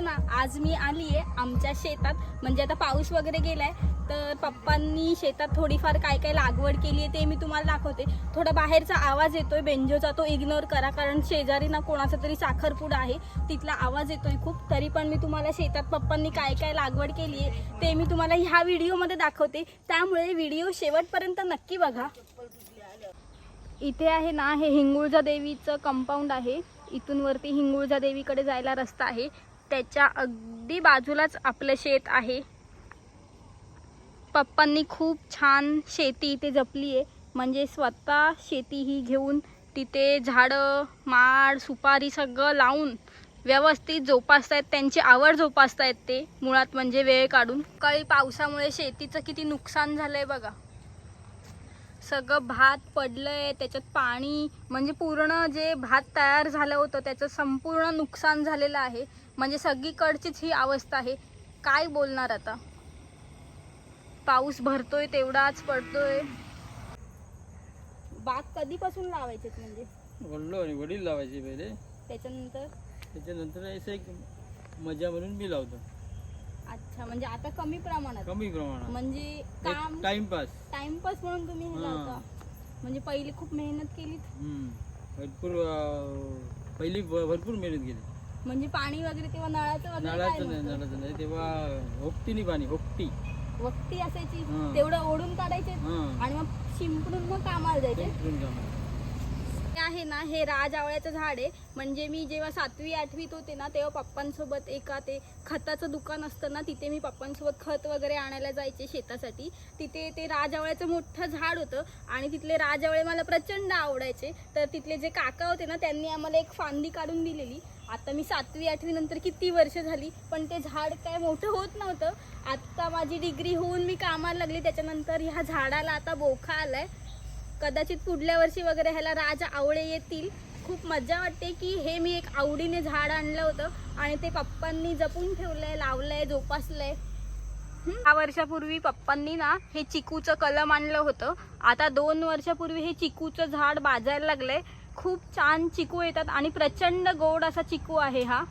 तर ना आज मी आली आहे आमच्या शेतात. म्हणजे आता पाऊस वगैरे गेलाय तर पप्पांनी शेतात थोडीफार काय काय लागवड केली आहे ते मी तुम्हाला दाखवते. थोडा बाहेरचा आवाज येतोय बेंजोचा तो इग्नोर करा कारण शेजारी ना कोणाचा तरी साखरपुडा आहे तिथला आवाज येतोय खूप. तरी पण मी तुम्हाला शेतात पप्पांनी काय काय लागवड केली आहे ते मी तुम्हाला ह्या व्हिडिओमध्ये दाखवते. त्यामुळे व्हिडिओ शेवटपर्यंत नक्की बघा. इथे आहे ना हे हिंगुळजा देवीचं कंपाऊंड आहे. इथून वरती हिंगुळजा देवीकडे जायला रस्ता आहे. त्याच्या अगदी बाजूलाच आपलं शेत आहे. पप्पांनी खूप छान शेती इथे जपली आहे म्हणजे स्वतः शेती ही घेऊन तिथे झाडं माड सुपारी सगळं लावून व्यवस्थित जोपासतायत. त्यांची आवड जोपासतायत ते मुळात म्हणजे वेळ काढून. काही पावसामुळे शेतीचं किती नुकसान झालंय बघा. सगळं भात पडलंय त्याच्यात पाणी म्हणजे पूर्ण जे भात तयार झालं होतं त्याचं संपूर्ण नुकसान झालेलं आहे. म्हणजे सगळीकडचीच ही अवस्था आहे. काय बोलणार आता? पाऊस भरतोय तेवढाच पडतोय. बाग कधीपासून लावायचे म्हणजे? वडलो आणि वडील लावायचे पहिले. त्याच्यानंतर? त्याच्यानंतर असं एक मजा म्हणून मी लावतो. अच्छा म्हणजे आता कमी प्रमाणात. कमी प्रमाणात. म्हणजे काम टाइमपास टाइमपास म्हणून तुम्ही हे. लावता. म्हणजे पहिली खूप मेहनत केली. भरपूर पहिली भरपूर मेहनत केली. म्हणजे पाणी वगैरे तेव्हा नळाचं वगैरे काय नळाचं नाही नव्हतं? नळाचं नाही तेव्हा होपटीनी पाणी होपटी वक्ती असायची हा. तेवढं ओढून काढायचे हां आणि मग शिंपडून मग कामाला जायचे इकडून कामाला. आहे ना हे राज आवळ्याचं झाड आहे. म्हणजे मी जेव्हा सातवी आठवीत होते ना तेव्हा पप्पांसोबत एका ते खताचं दुकान असतं ना तिथे मी पप्पांसोबत खत वगैरे आणायला जायचे शेतासाठी. तिथे ते राजआवळ्याचं मोठं झाड होतं आणि तिथले राजआवळे मला प्रचंड आवडायचे. तर तिथले जे काका होते ना त्यांनी आम्हाला एक फांदी काढून दिलेली. आता मी सातवी आठवी नंतर किती वर्ष झाली पण ते झाड काय मोठं होत नव्हतं. आत्ता माझी डिग्री होऊन मी कामाला लागली त्याच्यानंतर ह्या झाडाला आता बोखा आलाय. कदाचित पुढल्या वर्षी वगैरे ह्याला राज आवळे येतील. खूप मजा वाटते की हे मी एक आवडीने झाड आणलं होतं आणि ते पप्पांनी जपून ठेवलंय लावलंय जोपासलंय. दहा वर्षापूर्वी पप्पांनी ना हे चिकूचं कलम आणलं होतं. आता दोन वर्षापूर्वी हे चिकूचं झाड बाजायला लागलंय. खूप छान चिकू येतात आणि प्रचंड गोड असा चिकू आहे हा.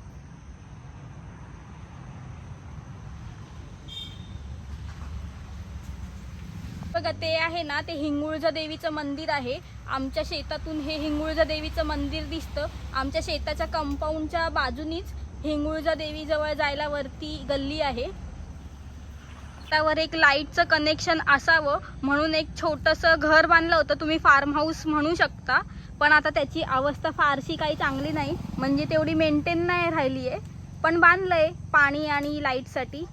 बघा ते आहे ना ते हिंगुळजा देवीचं मंदिर आहे. आमच्या शेतातून हे हिंगुळजा देवीचं मंदिर दिसतं. आमच्या शेताच्या कंपाऊंडच्या बाजूनीच हिंगुळजा देवी जवळ जायला वरती गल्ली आहे. त्यावर एक लाईटचं कनेक्शन असावं म्हणून एक छोटंसं घर बांधलं होतं. तुम्ही फार्म हाऊस म्हणू शकता. पण आता त्याची अवस्था फारशी काही चांगली नाही. म्हणजे तेवढी मेंटेन नाही राहिली आहे पण बांधलंय पाणी आणि लाईटसाठी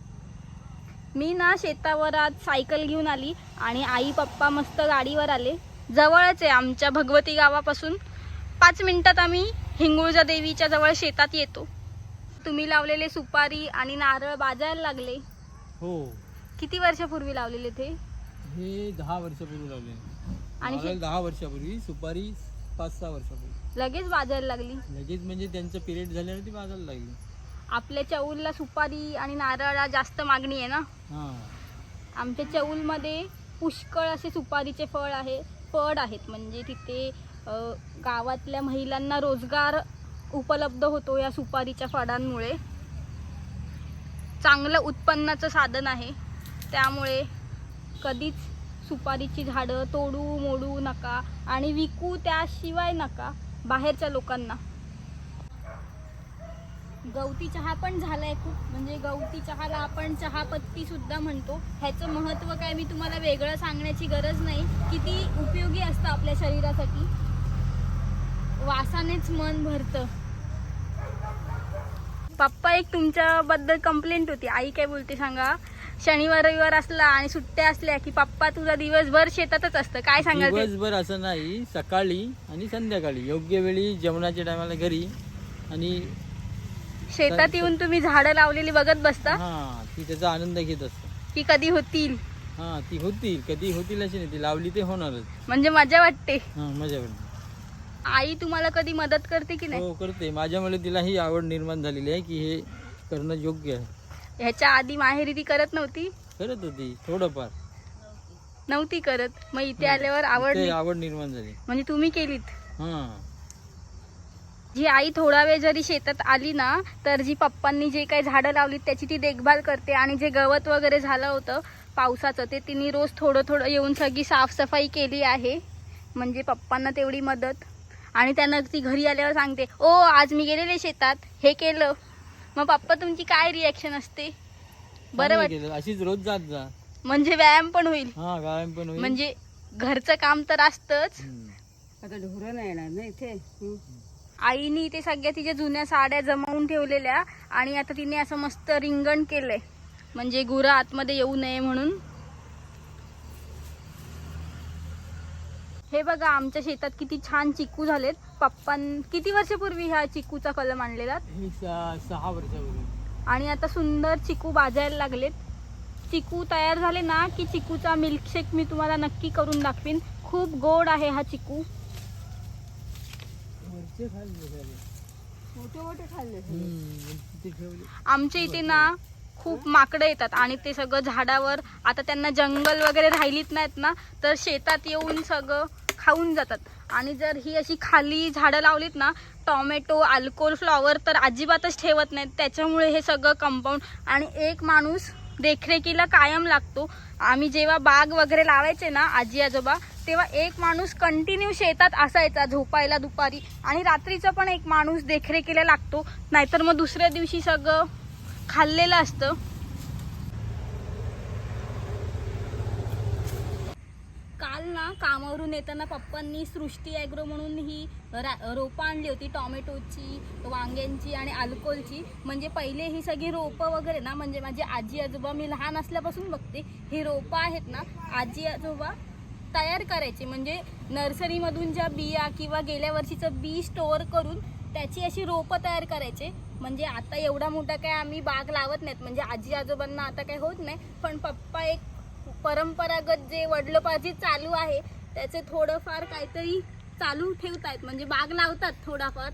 मी ना शेतावर आज सायकल घेऊन आली आणि आई पप्पा मस्त गाडीवर आले. जवळच आहे आमच्या भगवती गावापासून. पाच मिनिटात आम्ही हिंगुळजा देवीच्या जवळ शेतात येतो. तुम्ही लावलेले सुपारी आणि नारळ बाजायला लागले. हो. किती वर्षापूर्वी लावलेले ते? हे दहा वर्षापूर्वी लावले. आणि नारळ दहा वर्षापूर्वी सुपारी पाच सहा वर्षापूर्वी. लगेच बाजायला लागली. लगेच म्हणजे त्यांचं पिरियड झाल्यावर ती बाजायला लागली. आपल्या चौलला सुपारी आणि नारळाला जास्त मागणी आहे ना? हां. आमच्या चौलमध्ये पुष्कळ असे सुपारीचे फळ आहे फळ आहेत. म्हणजे तिथे गावातल्या महिलांना रोजगार उपलब्ध होतो या सुपारीच्या फळांमुळे. चांगलं उत्पन्नाचं साधन आहे. त्यामुळे कधीच सुपारीची झाडं तोडू मोडू नका आणि विकू त्याशिवाय नका बाहेरच्या लोकांना. गवती चहा पण झालाय खूप. म्हणजे गवती चहाला आपण चहापत्ती सुद्धा म्हणतो. ह्याचं महत्त्व काय मी तुम्हाला वेगळं सांगण्याची गरज नाही. किती उपयोगी असतं आपल्या शरीरासाठी? वासानेच मन भरतं. पप्पा एक तुमच्याबद्दल कंप्लेंट होती. आई काय बोलते सांगा? शनिवार रविवार असला आणि सुट्ट्या असल्या की पप्पा तुझा दिवसभर शेतातच असतं. काय सांगा दिवसभर असं नाही. सकाळी आणि संध्याकाळी. योग्य वेळी जेवणाच्या टायमाला घरी आणि शेतात येऊन तुम्ही झाडं लावलेली बघत बसता? हा ती त्याचा आनंद घेत असते. की कधी होतील? हा ती होतील. कधी होतील अशी नाही. ती लावली ते होणारच. म्हणजे मजा वाटते. हा मजा वाटते. आई तुम्हाला कधी मदत करते की नाही? हो करते. माझ्यामुळे तिला ही आवड निर्माण झालेली आहे की हे करणं योग्य आहे. ह्याच्या आधी माहेरी ती करत नव्हती? करत होती थोडंफार. नव्हती करत. मग इथे आल्यावर आवड आवड निर्माण झाली. म्हणजे तुम्ही केलीत? हा. जी आई थोडा वेळ जरी शेतात आली ना तर जी पप्पांनी जे काही झाडं लावली त्याची ती देखभाल करते आणि जे गवत वगैरे झालं होतं पावसाचं ते तिने रोज थोडं थोडं येऊन सगळी साफसफाई केली आहे. म्हणजे पप्पांना तेवढी मदत. आणि त्यांना ती घरी आल्यावर सांगते ओ आज मी गेलेले शेतात हे केलं. मग पप्पा तुमची काय रिॲक्शन असते? बरं. अशीच रोज जात जा. म्हणजे व्यायाम पण होईल. हा गायम पण होईल. म्हणजे घरचं काम तर असतंच. आता ढोरं नाही येणार ना इथे? हं. आईनी ते सगळ्या तिच्या जुन्या साड्या जमावून ठेवलेल्या आणि आता तिने असं मस्त रिंगण केलंय. म्हणजे गुरं आतमध्ये येऊ नये म्हणून. हे बघा आमच्या शेतात किती छान चिकू झालेत. पप्पान किती वर्षापूर्वी ह्या चिकूचा कलम आणलेला? सहा वर्षापूर्वी. आणि आता सुंदर चिकू भाजायला लागलेत. चिकू तयार झाले ना की चिकूचा मिल्कशेक मी तुम्हाला नक्की करून दाखवीन. खूप गोड आहे हा चिकू. वरचे खाल्ले सगळे. मोठे मोठे खाल्ले हम्म, तिथे ठेवले आमच्या इथे ना खूप माकडं येतात आणि ते सगळं झाडावर आता त्यांना जंगल वगैरे राहिलीत नाहीत ना तर शेतात येऊन सगळं खाऊन जातात. आणि जर ही अशी खाली झाडं लावलीत ना टॉमॅटो अल्कोहोल फ्लॉवर तर अजिबातच ठेवत नाहीत. त्याच्यामुळे हे सगळं कंपाऊंड आणि एक माणूस देखरेखीला कायम लागतो. आम्ही जेव्हा बाग वगैरे लावायचे ना आजी आजोबा तेव्हा एक माणूस कंटिन्यू शेतात असायचा झोपायला दुपारी. आणि रात्रीचा पण एक माणूस देखरेखीला लागतो. नाहीतर मग दुसऱ्या दिवशी सगळं खाल्लेलं असतं काल ना कामावरून येताना पप्पांनी सृष्टी ॲग्रो म्हणून ही रा- रोपं आणली होती. टॉमॅटोची वांग्यांची आणि अल्कोलची. म्हणजे पहिले ही सगळी रोपं वगैरे ना म्हणजे माझी आजी आजोबा मी लहान असल्यापासून बघते ही रोपं आहेत ना आजी आजोबा तयार करायचे. म्हणजे नर्सरीमधून ज्या बिया किंवा गेल्या वर्षीचं बी स्टोअर करून त्याची अशी रोपं तयार करायचे. म्हणजे आता एवढा मोठा काय आम्ही बाग लावत नाहीत. म्हणजे आजी आजोबांना आता काय होत नाही. पण पप्पा एक परंपरागत जे वडलोपाजी चालू आहे त्याचे थोडंफार काहीतरी चालू ठेवतायत. म्हणजे बाग लावतात थोडाफार.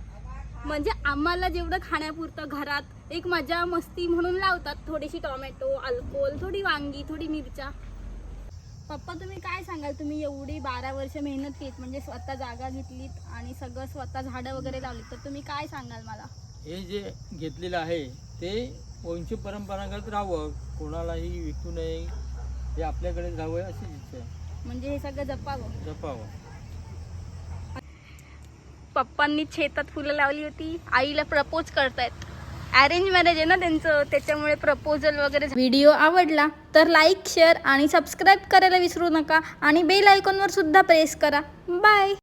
म्हणजे आम्हाला जेवढं खाण्यापुरतं घरात एक मजा मस्ती म्हणून लावतात. थोडीशी टोमॅटो अल्कोहोल थोडी वांगी थोडी मिरच्या. पप्पा तुम्ही काय सांगाल? तुम्ही एवढी बारा वर्ष मेहनत केली म्हणजे स्वतः जागा घेतलीत आणि सगळं स्वतः झाडं वगैरे लावलीत तर तुम्ही काय सांगाल मला? हे जे घेतलेलं आहे ते वंश परंपरागत राहावं. कोणालाही विकू नये हे आपल्याकडे राहावं अशी इच्छा आहे. म्हणजे हे सगळं जपावं. जपावं. पप्पांनी शेतात फुलं लावली होती. आईला प्रपोज करतायत. अरेंज मॅरेज आहे ना त्यांचं. त्याच्यामुळे प्रपोजल वगैरे व्हिडिओ आवडला तर लाईक शेअर आणि सबस्क्राईब करायला विसरू नका. आणि बेल आयकॉनवर सुद्धा प्रेस करा. बाय